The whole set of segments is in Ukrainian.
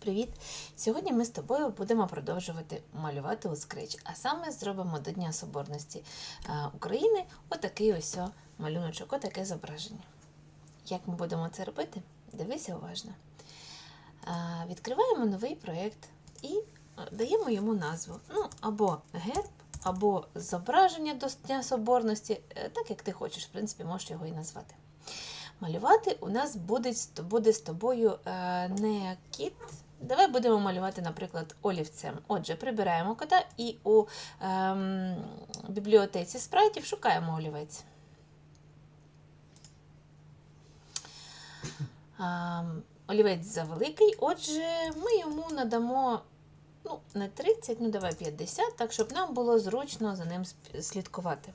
Привіт! Сьогодні ми з тобою будемо продовжувати малювати у Scratch, а саме зробимо до Дня Соборності е, України отакий ось малюночок, отаке зображення. Як ми будемо це робити? Дивися уважно. Е, Відкриваємо новий проєкт і е, даємо йому назву. Ну, або герб, або зображення до Дня Соборності, так як ти хочеш, в принципі, можеш його і назвати. Малювати у нас буде, буде з тобою не кіт. Давай будемо малювати, наприклад, олівцем. Отже, прибираємо кота і у ем, бібліотеці спрайтів шукаємо олівець. Ем, олівець завеликий, отже, ми йому надамо ну, не 30, ну давай 50, так щоб нам було зручно за ним слідкувати.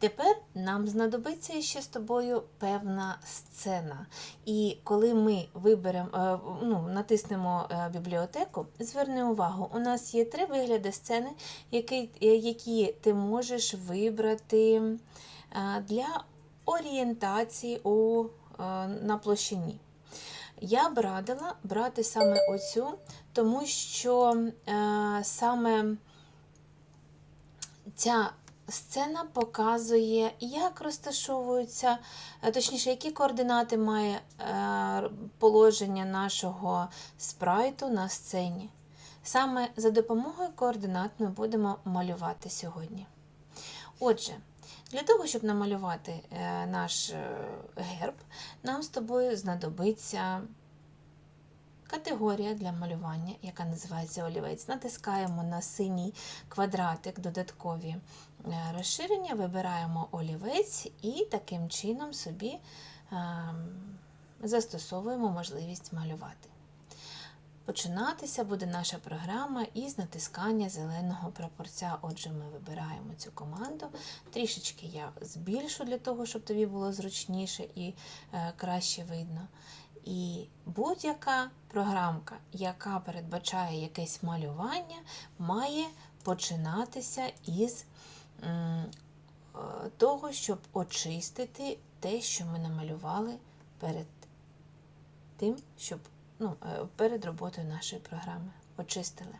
Тепер нам знадобиться ще з тобою певна сцена. І коли ми виберемо, е, ну, натиснемо е, бібліотеку, зверни увагу, у нас є три вигляди сцени, які, е, які ти можеш вибрати для орієнтації у, на площині. Я б радила брати саме оцю, тому що саме ця сцена показує, як розташовуються, е, точніше, які координати має е, положення нашого спрайту на сцені. Саме за допомогою координат ми будемо малювати сьогодні. Отже, для того, щоб намалювати е, наш герб, нам з тобою знадобиться категорія для малювання, яка називається олівець. Натискаємо на синій квадратик додаткові е, розширення, вибираємо олівець і таким чином собі ем, застосовуємо можливість малювати. Починатися буде наша програма із натискання зеленого прапорця. Отже, ми вибираємо цю команду. Трішечки я збільшу для того, щоб тобі було зручніше і е, краще видно. І будь-яка програмка, яка передбачає якесь малювання, має починатися із е, того, щоб очистити те, що ми намалювали перед тим, щоб ну, е, перед роботою нашої програми. Очистили.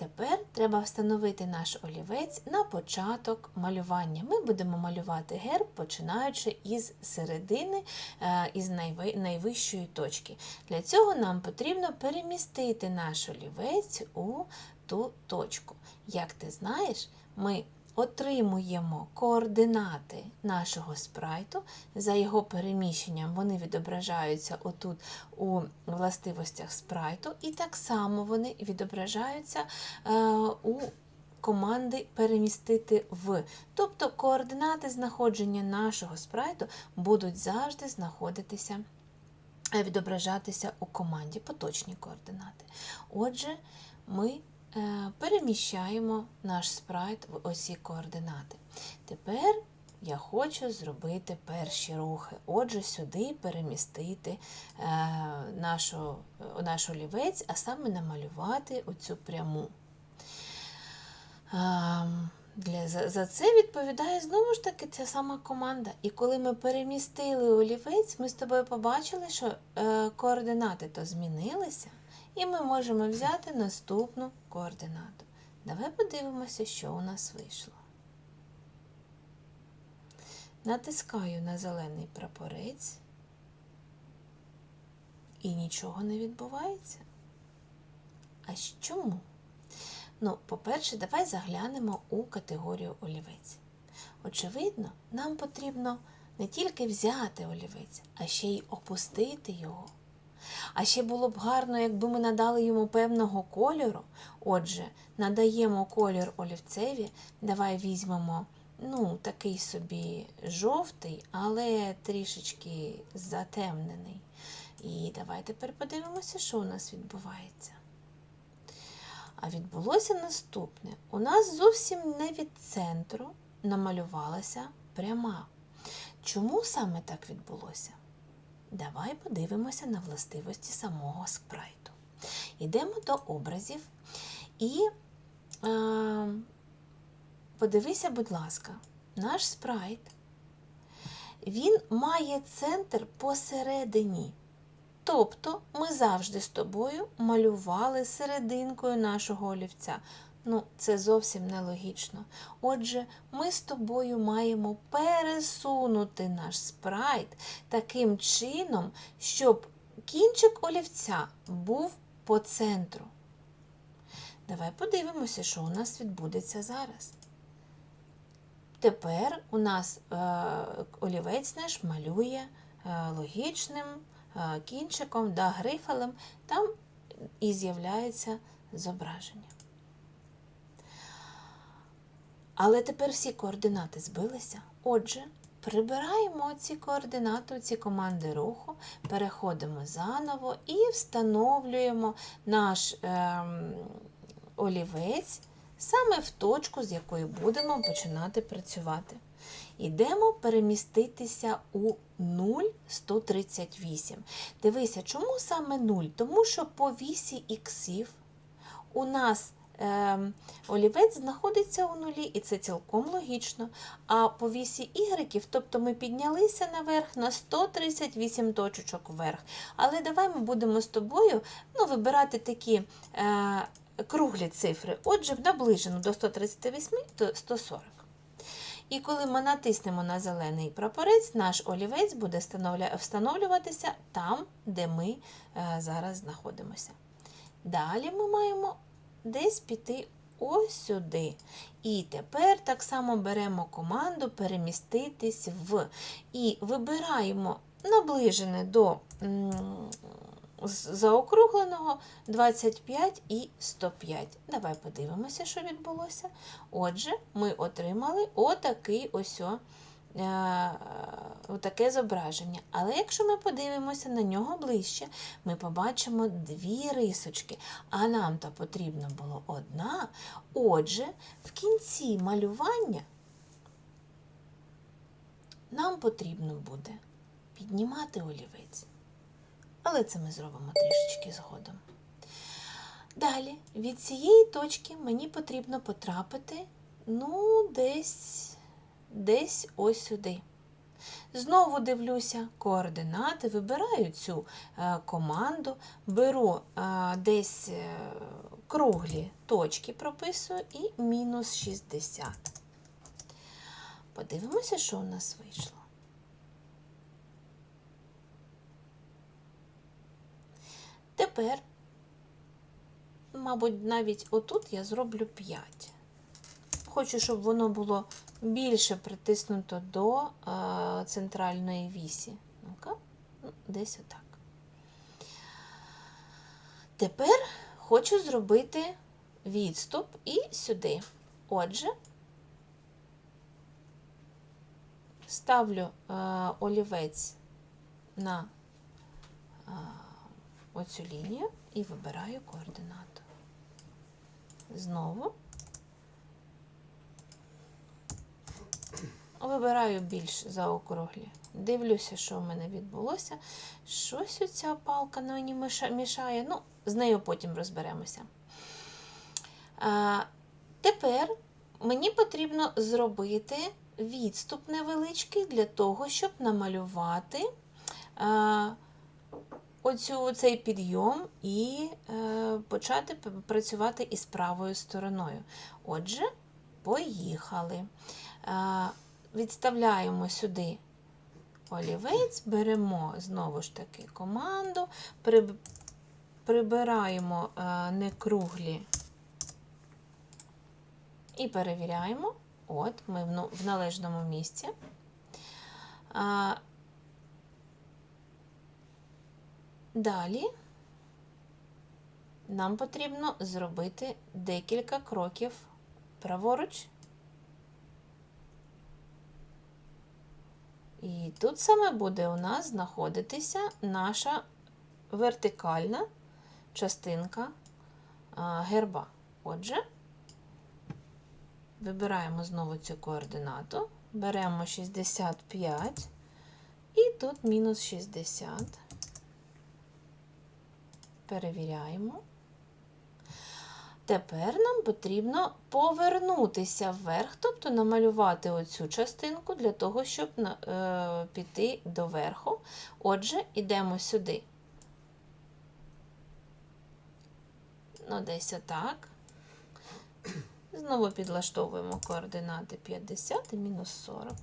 Тепер треба встановити наш олівець на початок малювання. Ми будемо малювати герб, починаючи із середини, е, із найвищої точки. Для цього нам потрібно перемістити наш олівець у ту точку. Як ти знаєш, ми отримуємо координати нашого спрайту. За його переміщенням вони відображаються отут у властивостях спрайту, і так само вони відображаються е, у команди перемістити в. Тобто координати знаходження нашого спрайту будуть завжди знаходитися, е, відображатися у команді, поточні координати. Отже, ми переміщаємо наш спрайт в осі координати. Тепер я хочу зробити перші рухи. Отже, сюди перемістити е, нашу, е, наш олівець, а саме намалювати оцю пряму. Ем, Для, за, за це відповідає знову ж таки ця сама команда. І коли ми перемістили олівець, ми з тобою побачили, що е, координати то змінилися, і ми можемо взяти наступну координату. Давай подивимося, що у нас вийшло. Натискаю на зелений прапорець, і нічого не відбувається. А чому? Ну, по-перше, давай заглянемо у категорію олівець. Очевидно, нам потрібно не тільки взяти олівець, а ще й опустити його. А ще було б гарно, якби ми надали йому певного кольору. Отже, надаємо колір олівцеві, давай візьмемо ну, такий собі жовтий, але трішечки затемнений. І давай тепер подивимося, що у нас відбувається. А відбулося наступне. У нас зовсім не від центру намалювалася пряма. Чому саме так відбулося? Давай подивимося на властивості самого спрайту. Йдемо до образів і е, подивися, будь ласка, наш спрайт він має центр посередині. Тобто ми завжди з тобою малювали серединкою нашого олівця. Ну, це зовсім нелогічно. Отже, ми з тобою маємо пересунути наш спрайт таким чином, щоб кінчик олівця був по центру. Давай подивимося, що у нас відбудеться зараз. Тепер у нас е, олівець наш малює е, логічним е, кінчиком, да, грифелем, там і з'являється зображення. Але тепер всі координати збилися. Отже, прибираємо ці координати, ці команди руху, переходимо заново і встановлюємо наш ем, олівець саме в точку, з якої будемо починати працювати. Ідемо переміститися у 0,138. Дивися, чому саме 0? Тому що по вісі іксів у нас олівець знаходиться у нулі, і це цілком логічно. А по вісі ігреків, тобто ми піднялися наверх на 138 точечок вверх. Але давай ми будемо з тобою ну, вибирати такі е, круглі цифри. Отже, наближено до 138 то 140. І коли ми натиснемо на зелений прапорець, наш олівець буде встановлюватися там, де ми е, зараз знаходимося. Далі ми маємо десь піти ось сюди. І тепер так само беремо команду переміститись в. І вибираємо наближене до заокругленого 25 і 105. Давай подивимося, що відбулося. Отже, ми отримали отакий ось о, е, отаке зображення. Але якщо ми подивимося на нього ближче, ми побачимо дві рисочки, а нам то потрібно було одна. Отже, в кінці малювання нам потрібно буде піднімати олівець. Але це ми зробимо трішечки згодом. Далі, від цієї точки мені потрібно потрапити, ну, десь, десь ось сюди. Знову дивлюся координати, вибираю цю е, команду, беру е, десь е, круглі точки, прописую і мінус 60. Подивимося, що у нас вийшло. Тепер, мабуть, навіть отут я зроблю 5. Хочу, щоб воно було більше притиснуто до е, центральної вісі. Ну-ка, ну, десь отак. Тепер хочу зробити відступ і сюди. Отже, ставлю е, олівець на е, оцю лінію і вибираю координату. Знову вибираю більш заокруглі. Дивлюся, що в мене відбулося. Щось оця палка мені мішає. Ну, з нею потім розберемося. А, тепер мені потрібно зробити відступ невеличкий для того, щоб намалювати а, оцю, цей підйом і е, почати працювати із правою стороною. Отже, поїхали. Е, відставляємо сюди олівець, беремо знову ж таки команду, прибираємо е, некруглі і перевіряємо. От, ми в, ну- належному місці. Далі нам потрібно зробити декілька кроків праворуч. І тут саме буде у нас знаходитися наша вертикальна частинка герба. Отже, вибираємо знову цю координату, беремо 65 і тут мінус 60. Перевіряємо. Тепер нам потрібно повернутися вверх, тобто намалювати оцю частинку для того, щоб е, піти до верху. Отже, йдемо сюди. Ну, десь отак. Знову підлаштовуємо координати 50 і мінус 40.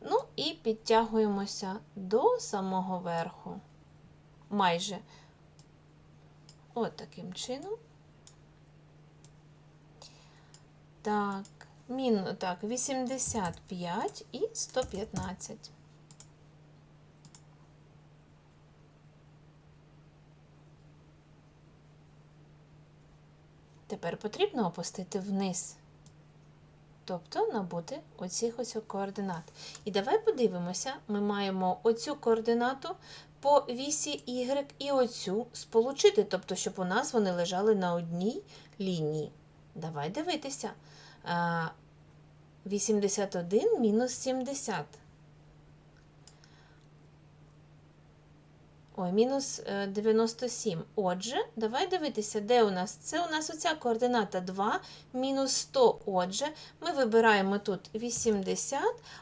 Ну і підтягуємося до самого верху. Майже от таким чином. Так, мін, так, 85 і 115. Тепер потрібно опустити вниз. Тобто набути оцих ось координат. І давай подивимося, ми маємо оцю координату по вісі Y і оцю сполучити, тобто, щоб у нас вони лежали на одній лінії. Давай дивитися. 81 мінус 70. Ой, мінус е, 97. Отже, давай дивитися, де у нас. Це у нас оця координата 2, мінус 100. Отже, ми вибираємо тут 80,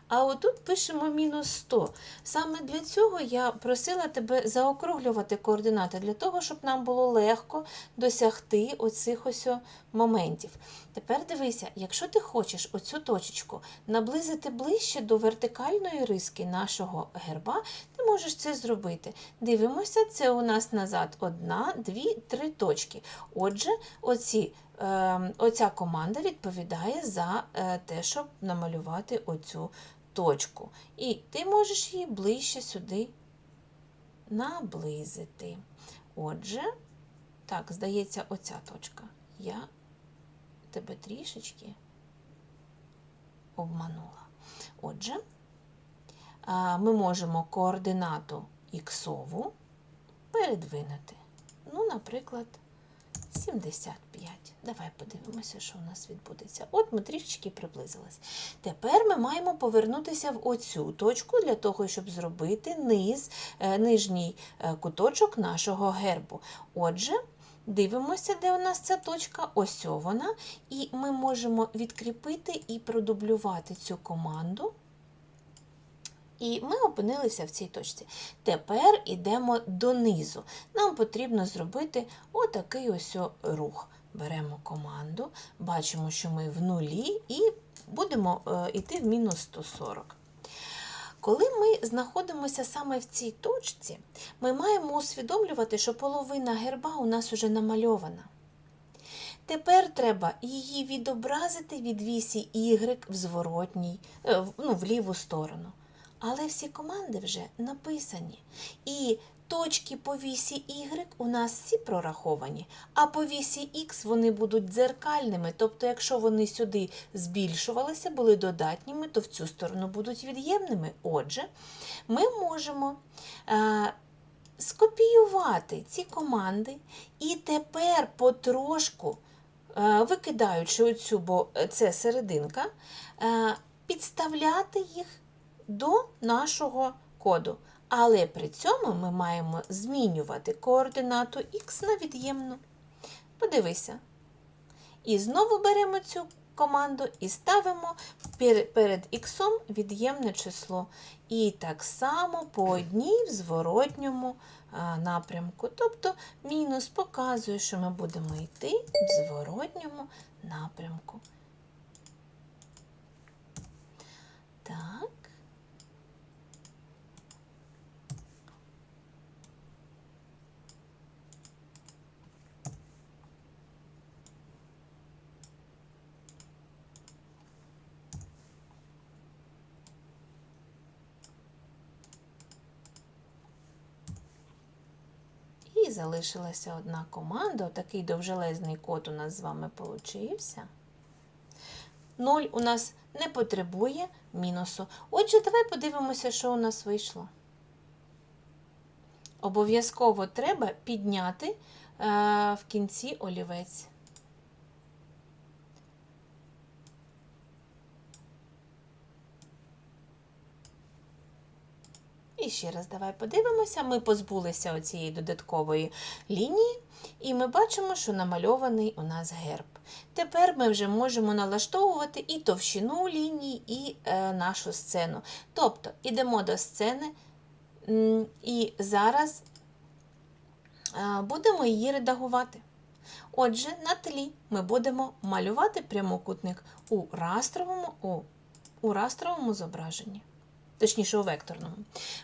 а отут пишемо мінус 100. Саме для цього я просила тебе заокруглювати координати, для того, щоб нам було легко досягти оцих ось моментів. Тепер дивися, якщо ти хочеш оцю точечку наблизити ближче до вертикальної риски нашого герба, ти можеш це зробити. Дивимося, це у нас назад одна, дві, три точки. Отже, оці, е, оця команда відповідає за е, те, щоб намалювати оцю точку. І ти можеш її ближче сюди наблизити. Отже, так, здається, оця точка. Я тебе трішечки обманула. Отже, ми можемо координату іксову передвинути. Ну, наприклад, 75. Давай подивимося, що у нас відбудеться. От ми трішечки приблизились. Тепер ми маємо повернутися в оцю точку для того, щоб зробити низ, е, нижній е, куточок нашого гербу. Отже, дивимося, де у нас ця точка. Ось вона. І ми можемо відкріпити і продублювати цю команду. І ми опинилися в цій точці. Тепер йдемо донизу. Нам потрібно зробити отакий ось рух. Беремо команду, бачимо, що ми в нулі, і будемо е, йти в мінус 140. Коли ми знаходимося саме в цій точці, ми маємо усвідомлювати, що половина герба у нас уже намальована. Тепер треба її відобразити від вісі Y в зворотній, е, ну, в ліву сторону. Але всі команди вже написані. І точки по вісі Y у нас всі прораховані, а по вісі X вони будуть дзеркальними. Тобто, якщо вони сюди збільшувалися, були додатніми, то в цю сторону будуть від'ємними. Отже, ми можемо е, скопіювати ці команди і тепер потрошку, е, викидаючи оцю, бо це серединка, е, підставляти їх до нашого коду. Але при цьому ми маємо змінювати координату х на від'ємну. Подивися. І знову беремо цю команду і ставимо перед х від'ємне число. І так само по одній в зворотньому напрямку. Тобто мінус показує, що ми будемо йти в зворотньому напрямку. Так. Залишилася одна команда. Отакий довжелезний код у нас з вами получився. 0 у нас не потребує мінусу. Отже, давай подивимося, що у нас вийшло. Обов'язково треба підняти е, в кінці олівець. І ще раз давай подивимося. Ми позбулися оцієї додаткової лінії, і ми бачимо, що намальований у нас герб. Тепер ми вже можемо налаштовувати і товщину лінії, і е, нашу сцену. Тобто, йдемо до сцени, і зараз е, будемо її редагувати. Отже, на тлі ми будемо малювати прямокутник у растровому, у, у растровому зображенні, точніше у векторному.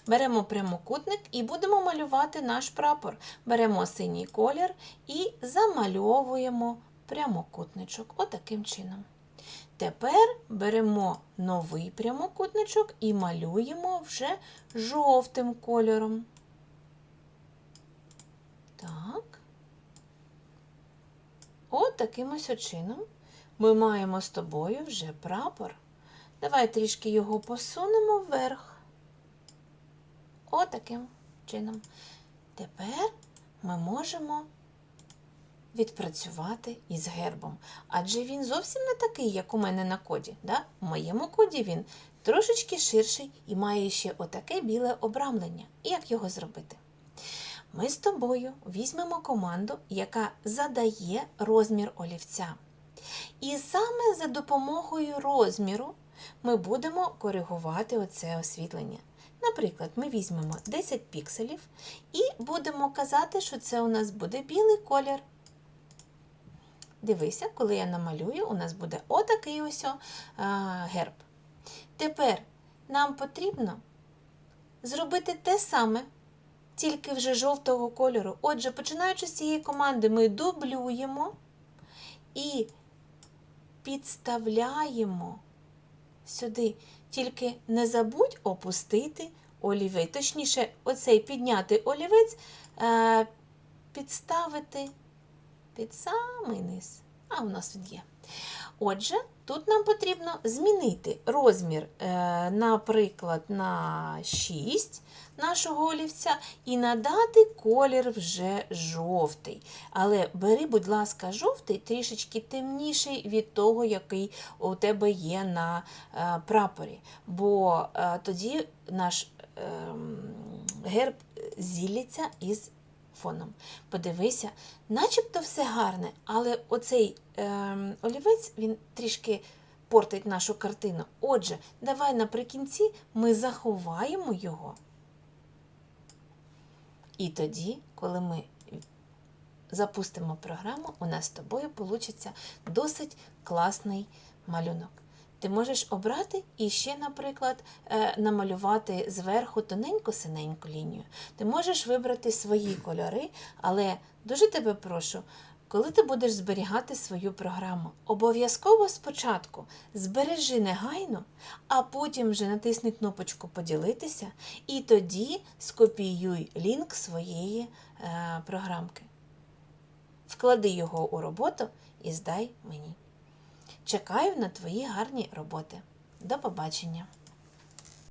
Беремо прямокутник і будемо малювати наш прапор. Беремо синій колір і замальовуємо прямокутничок. Отаким чином. Тепер беремо новий прямокутничок і малюємо вже жовтим кольором. Так. От таким ось чином ми маємо з тобою вже прапор. Давай трішки його посунемо вверх. Отаким чином. Тепер ми можемо відпрацювати із гербом. Адже він зовсім не такий, як у мене на коді. Да? В моєму коді він трошечки ширший і має ще отаке біле обрамлення. І як його зробити? Ми з тобою візьмемо команду, яка задає розмір олівця. І саме за допомогою розміру ми будемо коригувати оце освітлення. Наприклад, ми візьмемо 10 пікселів і будемо казати, що це у нас буде білий колір. Дивися, коли я намалюю, у нас буде отакий ось герб. Тепер нам потрібно зробити те саме, тільки вже жовтого кольору. Отже, починаючи з цієї команди, ми дублюємо і підставляємо сюди. Тільки не забудь опустити олівець. Точніше, оцей підняти олівець, е, підставити під самий низ. А у нас він є. Отже, тут нам потрібно змінити розмір, е, наприклад, на 6 нашого олівця і надати колір вже жовтий. Але бери, будь ласка, жовтий трішечки темніший від того, який у тебе є на е, прапорі. Бо е, тоді наш ем, герб зілється із фоном. Подивися, начебто все гарне, але оцей ем, олівець він трішки портить нашу картину. Отже, давай наприкінці ми заховаємо його. І тоді, коли ми запустимо програму, у нас з тобою вийде досить класний малюнок. Ти можеш обрати і ще, наприклад, е, намалювати зверху тоненьку синеньку лінію. Ти можеш вибрати свої кольори, але дуже тебе прошу, коли ти будеш зберігати свою програму, обов'язково спочатку збережи негайно, а потім вже натисни кнопочку Поділитися і тоді скопіюй лінк своєї е, програмки. Вклади його у роботу і здай мені. Чекаю на твої гарні роботи. До побачення!